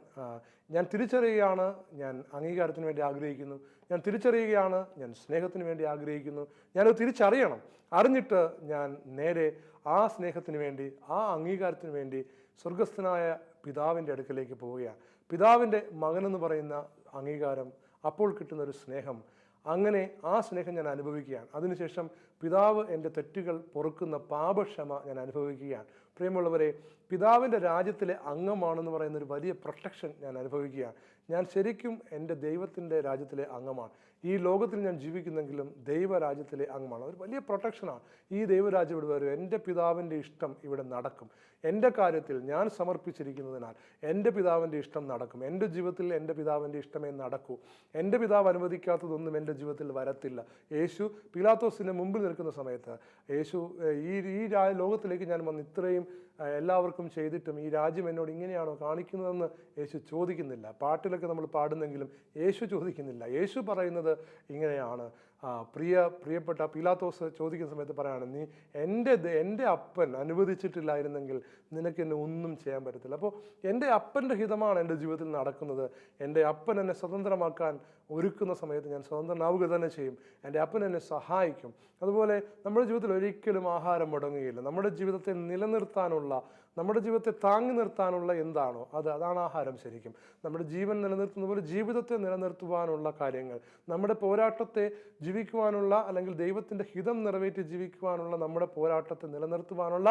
ഞാൻ തിരിച്ചറിയുകയാണ് ഞാൻ അംഗീകാരത്തിന് വേണ്ടി ആഗ്രഹിക്കുന്നു. ഞാൻ തിരിച്ചറിയുകയാണ് ഞാൻ സ്നേഹത്തിന് വേണ്ടി ആഗ്രഹിക്കുന്നു. ഞാനത് തിരിച്ചറിയണം. അറിഞ്ഞിട്ട് ഞാൻ നേരെ ആ സ്നേഹത്തിന് വേണ്ടി ആ അംഗീകാരത്തിന് വേണ്ടി സ്വർഗസ്ഥനായ പിതാവിന്റെ അടുക്കലേക്ക് പോവുകയാണ്. പിതാവിന്റെ മകനെന്ന് പറയുന്ന അംഗീകാരം അപ്പോൾ കിട്ടുന്ന ഒരു സ്നേഹം. അങ്ങനെ ആ സ്നേഹം ഞാൻ അനുഭവിക്കുകയാണ്. അതിനുശേഷം പിതാവ് എന്റെ തെറ്റുകൾ പൊറുക്കുന്ന പാപക്ഷമ ഞാൻ അനുഭവിക്കുകയാണ്. പ്രിയമുള്ളവരെ പിതാവിന്റെ രാജ്യത്തിലെ അംഗമാണെന്ന് പറയുന്ന ഒരു വലിയ പ്രൊട്ടക്ഷൻ ഞാൻ അനുഭവിക്കുകയാണ്. ഞാൻ ശരിക്കും എന്റെ ദൈവത്തിന്റെ രാജ്യത്തിലെ അംഗമാണ്. ഈ ലോകത്തിൽ ഞാൻ ജീവിക്കുന്നെങ്കിലും ദൈവരാജ്യത്തിലെ അംഗമാണ്. ഒരു വലിയ പ്രൊട്ടക്ഷനാണ്. ഈ ദൈവരാജ്യം ഇവിടെ വരും. എന്റെ പിതാവിന്റെ ഇഷ്ടം ഇവിടെ നടക്കും. എന്റെ കാര്യത്തിൽ ഞാൻ സമർപ്പിച്ചിരിക്കുന്നതിനാൽ എന്റെ പിതാവിന്റെ ഇഷ്ടം നടക്കും. എന്റെ ജീവിതത്തിൽ എന്റെ പിതാവിന്റെ ഇഷ്ടമേ നടക്കൂ. എന്റെ പിതാവ് അനുവദിക്കാത്തതൊന്നും എന്റെ ജീവിതത്തിൽ വരത്തില്ല. യേശു പിലാത്തോസിന്റെ മുമ്പിൽ നിൽക്കുന്ന സമയത്ത് യേശു ഈ ഈ ലോകത്തിലേക്ക് ഞാൻ വന്ന് ഇത്രയും എല്ലാവർക്കും ചെയ്തിട്ടും ഈ രാജ്യം എന്നോട് ഇങ്ങനെയാണോ കാണിക്കുന്നതെന്ന് യേശു ചോദിക്കുന്നില്ല. പാട്ടിലൊക്കെ നമ്മൾ പാടുന്നെങ്കിലും യേശു ചോദിക്കുന്നില്ല. യേശു പറയുന്നത് ഇങ്ങനെയാണ്. പ്രിയ പ്രിയപ്പെട്ട പിലാത്തോസ് ചോദിക്കുന്ന സമയത്ത് പറയാണ് നീ എന്റെ എന്റെ അപ്പൻ അനുവദിച്ചിട്ടില്ലായിരുന്നെങ്കിൽ നിനക്ക് എന്നെ ഒന്നും ചെയ്യാൻ പറ്റത്തില്ല. അപ്പോൾ എന്റെ അപ്പന്റെ ഹിതമാണ് എന്റെ ജീവിതത്തിൽ നടക്കുന്നത്. എന്റെ അപ്പൻ എന്നെ സ്വതന്ത്രമാക്കാൻ ഒരുക്കുന്ന സമയത്ത് ഞാൻ സ്വതന്ത്രനാവുക തന്നെ ചെയ്യും. എന്റെ അപ്പൻ എന്നെ സഹായിക്കും. അതുപോലെ നമ്മുടെ ജീവിതത്തിൽ ഒരിക്കലും ആഹാരം മുടങ്ങുകയില്ല. നമ്മുടെ ജീവിതത്തെ നിലനിർത്താനുള്ള നമ്മുടെ ജീവിതത്തെ താങ്ങി നിർത്താനുള്ള എന്താണോ അത് അതാണ് ആഹാരം ശരിക്കും. നമ്മുടെ ജീവൻ നിലനിർത്തുന്ന പോലെ ജീവിതത്തെ നിലനിർത്തുവാനുള്ള കാര്യങ്ങൾ നമ്മുടെ പോരാട്ടത്തെ ജീവിക്കുവാനുള്ള അല്ലെങ്കിൽ ദൈവത്തിന്റെ ഹിതം നിറവേറ്റി ജീവിക്കുവാനുള്ള നമ്മുടെ പോരാട്ടത്തെ നിലനിർത്തുവാനുള്ള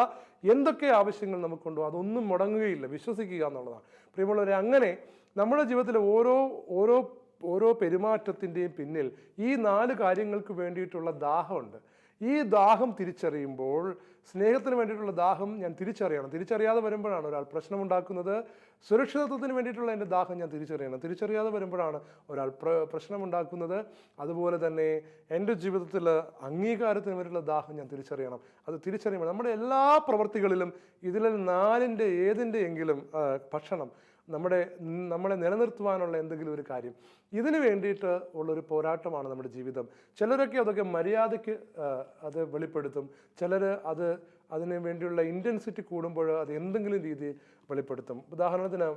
എന്തൊക്കെ ആവശ്യങ്ങൾ നമുക്കുണ്ടോ അതൊന്നും മുടങ്ങുകയില്ല വിശ്വസിക്കുക എന്നുള്ളതാണ്. പ്രിയമുള്ളവരെ അങ്ങനെ നമ്മുടെ ജീവിതത്തിലെ ഓരോ ഓരോ ഓരോ പെരുമാറ്റത്തിന്റെയും പിന്നിൽ ഈ നാല് കാര്യങ്ങൾക്ക് വേണ്ടിയിട്ടുള്ള ദാഹമുണ്ട്. ഈ ദാഹം തിരിച്ചറിയുമ്പോൾ സ്നേഹത്തിന് വേണ്ടിയിട്ടുള്ള ദാഹം ഞാൻ തിരിച്ചറിയണം. തിരിച്ചറിയാതെ വരുമ്പോഴാണ് ഒരാൾ പ്രശ്നമുണ്ടാക്കുന്നത്. സുരക്ഷിതത്വത്തിന് വേണ്ടിയിട്ടുള്ള എന്റെ ദാഹം ഞാൻ തിരിച്ചറിയണം. തിരിച്ചറിയാതെ വരുമ്പോഴാണ് ഒരാൾ പ്ര പ്രശ്നമുണ്ടാക്കുന്നത്. അതുപോലെ തന്നെ എന്റെ ജീവിതത്തിൽ അംഗീകാരത്തിന് വേണ്ടിയിട്ടുള്ള ദാഹം ഞാൻ തിരിച്ചറിയണം. അത് തിരിച്ചറിയുമ്പോൾ നമ്മുടെ എല്ലാ പ്രവൃത്തികളിലും ഇതിൽ നാലിന്റെ ഏതിന്റെ എങ്കിലും ഭക്ഷണം നമ്മുടെ നമ്മളെ നിലനിർത്തുവാനുള്ള എന്തെങ്കിലും ഒരു കാര്യം. ഇതിന് വേണ്ടിയിട്ട് ഉള്ളൊരു പോരാട്ടമാണ് നമ്മുടെ ജീവിതം. ചിലരൊക്കെ അതൊക്കെ മര്യാദയ്ക്ക് അത് വെളിപ്പെടുത്തും. ചിലർ അത് അതിന് വേണ്ടിയുള്ള ഇന്റൻസിറ്റി കൂടുമ്പോൾ അത് എന്തെങ്കിലും രീതിയിൽ വെളിപ്പെടുത്തും. ഉദാഹരണത്തിന്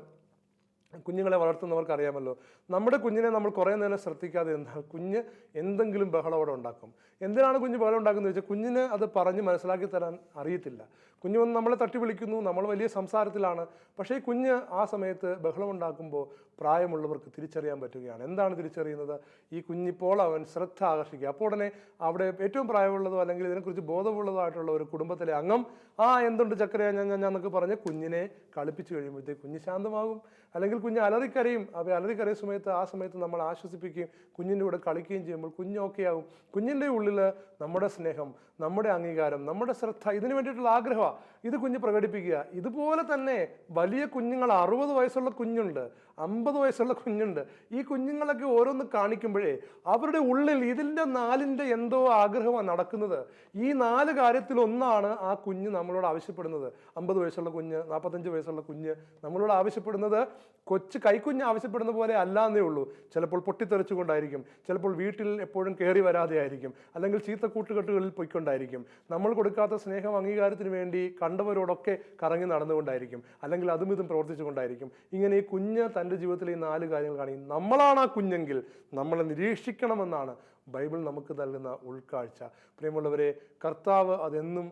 കുഞ്ഞുങ്ങളെ വളർത്തുന്നവർക്ക് അറിയാമല്ലോ. നമ്മുടെ കുഞ്ഞിനെ നമ്മൾ കുറേ നേരം ശ്രദ്ധിക്കാതെ എന്നാൽ കുഞ്ഞ് എന്തെങ്കിലും ബഹളം അവിടെ ഉണ്ടാക്കും. എന്തിനാണ് കുഞ്ഞ് ബഹളം ഉണ്ടാക്കുന്നത് വെച്ചാൽ കുഞ്ഞിന് അത് പറഞ്ഞ് മനസ്സിലാക്കി തരാൻ അറിയത്തില്ല. കുഞ്ഞ് വന്ന് നമ്മളെ തട്ടി വിളിക്കുന്നു നമ്മൾ വലിയ സംസാരത്തിലാണ്. പക്ഷേ ഈ കുഞ്ഞ് ആ സമയത്ത് ബഹളം ഉണ്ടാക്കുമ്പോൾ പ്രായമുള്ളവർക്ക് തിരിച്ചറിയാൻ പറ്റുകയാണ്. എന്താണ് തിരിച്ചറിയുന്നത്? ഈ കുഞ്ഞിപ്പോൾ അവൻ ശ്രദ്ധ ആകർഷിക്കുക. അപ്പോൾ ഉടനെ അവിടെ ഏറ്റവും പ്രായമുള്ളതോ അല്ലെങ്കിൽ ഇതിനെക്കുറിച്ച് ബോധമുള്ളതോ ആയിട്ടുള്ള ഒരു കുടുംബത്തിലെ അംഗം ആ എന്തുണ്ട് ചക്കര ഞാൻ ഞാൻ എന്നൊക്കെ പറഞ്ഞ് കുഞ്ഞിനെ കളിപ്പിച്ചു കഴിയുമ്പോഴത്തേക്ക് കുഞ്ഞ് ശാന്തമാകും. അല്ലെങ്കിൽ കുഞ്ഞ് അലറിക്കരയും. അപ്പോൾ അലറിക്കരയ സമയത്ത് ആ സമയത്ത് നമ്മൾ ആശ്വസിപ്പിക്കുകയും കുഞ്ഞിന്റെ കൂടെ കളിക്കുകയും ചെയ്യുമ്പോൾ കുഞ്ഞ് ഓക്കെ ആകും കുഞ്ഞിന്റെ ഉള്ളിൽ നമ്മുടെ സ്നേഹം നമ്മുടെ അംഗീകാരം നമ്മുടെ ശ്രദ്ധ ഇതിനു വേണ്ടിയിട്ടുള്ള ആഗ്രഹമാണ് Pourquoi ഇത് കുഞ്ഞ് പ്രകടിപ്പിക്കുക. ഇതുപോലെ തന്നെ വലിയ കുഞ്ഞുങ്ങൾ അറുപത് വയസ്സുള്ള കുഞ്ഞുണ്ട് അമ്പത് വയസ്സുള്ള കുഞ്ഞുണ്ട് ഈ കുഞ്ഞുങ്ങളൊക്കെ ഓരോന്ന് കാണിക്കുമ്പോഴേ അവരുടെ ഉള്ളിൽ ഇതിന്റെ നാലിന്റെ എന്തോ ആഗ്രഹമാണ് നടക്കുന്നത്. ഈ നാല് കാര്യത്തിൽ ഒന്നാണ് ആ കുഞ്ഞ് നമ്മളോട് ആവശ്യപ്പെടുന്നത്. അമ്പത് വയസ്സുള്ള കുഞ്ഞ് നാൽപ്പത്തഞ്ച് വയസ്സുള്ള കുഞ്ഞ് നമ്മളോട് ആവശ്യപ്പെടുന്നത് കൊച്ചു കൈക്കുഞ്ഞ് ആവശ്യപ്പെടുന്ന പോലെ അല്ല എന്നേ ഉള്ളൂ. ചിലപ്പോൾ പൊട്ടിത്തെറിച്ചുകൊണ്ടായിരിക്കും. ചിലപ്പോൾ വീട്ടിൽ എപ്പോഴും കയറി വരാതെ ആയിരിക്കും അല്ലെങ്കിൽ ചീത്ത കൂട്ടുകെട്ടുകളിൽ പൊയ്ക്കൊണ്ടായിരിക്കും. നമ്മൾ കൊടുക്കാത്ത സ്നേഹം അംഗീകാരത്തിന് വേണ്ടി കണ്ടവരോടൊക്കെ കറങ്ങി നടന്നുകൊണ്ടായിരിക്കും. അല്ലെങ്കിൽ അതും ഇതും പ്രവർത്തിച്ചുകൊണ്ടായിരിക്കും. ഇങ്ങനെ ഈ കുഞ്ഞ് തന്റെ ജീവിതത്തിൽ ഈ നാല് കാര്യങ്ങൾ കാണിക്കും നമ്മളാണ് ആ കുഞ്ഞെങ്കിൽ നമ്മളെ നിരീക്ഷിക്കണമെന്നാണ് ബൈബിൾ നമുക്ക് നൽകുന്ന ഉൾക്കാഴ്ച. പ്രിയമുള്ളവരെ കർത്താവ് അതെന്നും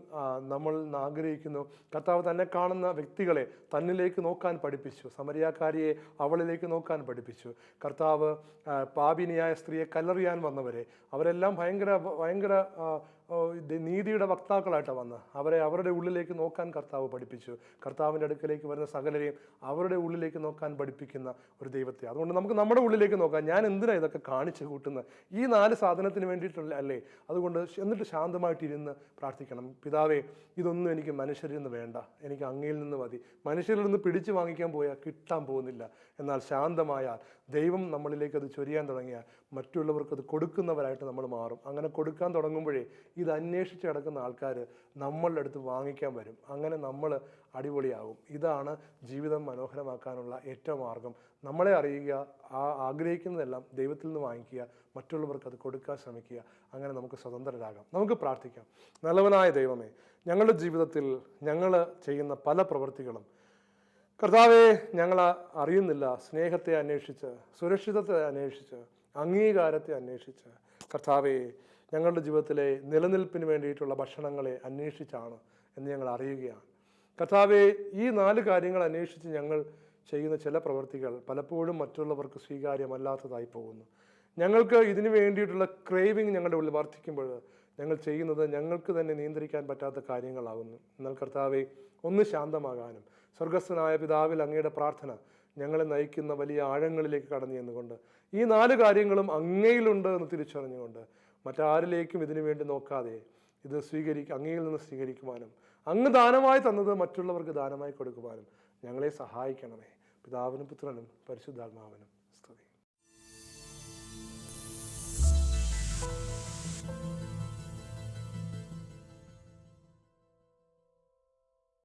നമ്മൾ ആഗ്രഹിക്കുന്നു. കർത്താവ് തന്നെ കാണുന്ന വ്യക്തികളെ തന്നിലേക്ക് നോക്കാൻ പഠിപ്പിച്ചു. സമരിയാക്കാരിയെ അവളിലേക്ക് നോക്കാൻ പഠിപ്പിച്ചു. കർത്താവ് പാപിനിയായ സ്ത്രീയെ കല്ലെറിയാൻ വന്നവരെ അവരെല്ലാം ഭയങ്കര ഭയങ്കര നീതിയുടെ വക്താക്കളായിട്ടാണ് വന്ന്. അവരെ അവരുടെ ഉള്ളിലേക്ക് നോക്കാൻ കർത്താവ് പഠിപ്പിച്ചു. കർത്താവിന്റെ അടുക്കലേക്ക് വരുന്ന സകലരെയും അവരുടെ ഉള്ളിലേക്ക് നോക്കാൻ പഠിപ്പിക്കുന്ന ഒരു ദൈവത്തെ. അതുകൊണ്ട് നമുക്ക് നമ്മുടെ ഉള്ളിലേക്ക് നോക്കാം. ഞാൻ എന്തിനാ ഇതൊക്കെ കാണിച്ചു കൂട്ടുന്നത്? ഈ നാല് സാധനത്തിന് വേണ്ടിയിട്ടുള്ള അല്ലേ? അതുകൊണ്ട് എന്നിട്ട് ശാന്തമായിട്ടിരുന്ന് പ്രാർത്ഥിക്കണം. പിതാവേ ഇതൊന്നും എനിക്ക് മനുഷ്യരിൽ നിന്ന് വേണ്ട. എനിക്ക് അങ്ങയിൽ നിന്ന് മതി. മനുഷ്യരിൽ നിന്ന് പിടിച്ചു വാങ്ങിക്കാൻ പോയാൽ കിട്ടാൻ പോകുന്നില്ല. എന്നാൽ ശാന്തമായാൽ ദൈവം നമ്മളിലേക്ക് അത് ചൊരിയാൻ തുടങ്ങിയാൽ മറ്റുള്ളവർക്ക് അത് കൊടുക്കുന്നവരായിട്ട് നമ്മൾ മാറും. അങ്ങനെ കൊടുക്കാൻ തുടങ്ങുമ്പോഴേ ഇത് അന്വേഷിച്ച് കിടക്കുന്ന ആൾക്കാർ നമ്മളുടെ അടുത്ത് വാങ്ങിക്കാൻ വരും. അങ്ങനെ നമ്മൾ അടിപൊളിയാകും. ഇതാണ് ജീവിതം മനോഹരമാക്കാനുള്ള ഏറ്റവും മാർഗം. നമ്മളെ അറിയുക ആ ആഗ്രഹിക്കുന്നതെല്ലാം ദൈവത്തിൽ നിന്ന് വാങ്ങിക്കുക മറ്റുള്ളവർക്ക് അത് കൊടുക്കാൻ ശ്രമിക്കുക. അങ്ങനെ നമുക്ക് സ്വതന്ത്രരാകാം. നമുക്ക് പ്രാർത്ഥിക്കാം. നല്ലവനായ ദൈവമേ ഞങ്ങളുടെ ജീവിതത്തിൽ ഞങ്ങൾ ചെയ്യുന്ന പല പ്രവൃത്തികളും കർത്താവെ ഞങ്ങൾ അറിയുന്നില്ല. സ്നേഹത്തെ അന്വേഷിച്ച് സുരക്ഷിതത്തെ അന്വേഷിച്ച് അംഗീകാരത്തെ അന്വേഷിച്ച് കർത്താവെ ഞങ്ങളുടെ ജീവിതത്തിലെ നിലനിൽപ്പിന് വേണ്ടിയിട്ടുള്ള ഭക്ഷണങ്ങളെ അന്വേഷിച്ചാണ് എന്ന് ഞങ്ങൾ അറിയുകയാണ്. കർത്താവെ ഈ നാല് കാര്യങ്ങൾ അന്വേഷിച്ച് ഞങ്ങൾ ചെയ്യുന്ന ചില പ്രവൃത്തികൾ പലപ്പോഴും മറ്റുള്ളവർക്ക് സ്വീകാര്യമല്ലാത്തതായി പോകുന്നു. ഞങ്ങൾക്ക് ഇതിനു വേണ്ടിയിട്ടുള്ള ക്രേവിങ് ഞങ്ങളുടെ ഉള്ളിൽ വർദ്ധിക്കുമ്പോൾ ഞങ്ങൾ ചെയ്യുന്നത് ഞങ്ങൾക്ക് തന്നെ നിയന്ത്രിക്കാൻ പറ്റാത്ത കാര്യങ്ങളാകുന്നു എന്നാൽ കർത്താവെ ഒന്ന് ശാന്തമാകാനും സ്വർഗസ്ഥനായ പിതാവിൽ അങ്ങയുടെ പ്രാർത്ഥന ഞങ്ങളെ നയിക്കുന്ന വലിയ ആഴങ്ങളിലേക്ക് കടന്നു ചെന്നുകൊണ്ട് ഈ നാല് കാര്യങ്ങളും അങ്ങയിലുണ്ട് എന്ന് തിരിച്ചറിഞ്ഞുകൊണ്ട് മറ്റാരിലേക്കും ഇതിനു വേണ്ടി നോക്കാതെ ഇത് സ്വീകരിക്കുക അങ്ങയിൽ നിന്ന് സ്വീകരിക്കുവാനും അങ്ങ് ദാനമായി തന്നത് മറ്റുള്ളവർക്ക് ദാനമായി കൊടുക്കുവാനും ഞങ്ങളെ സഹായിക്കണമേ. പിതാവിനും പുത്രനും പരിശുദ്ധാത്മാവിനും.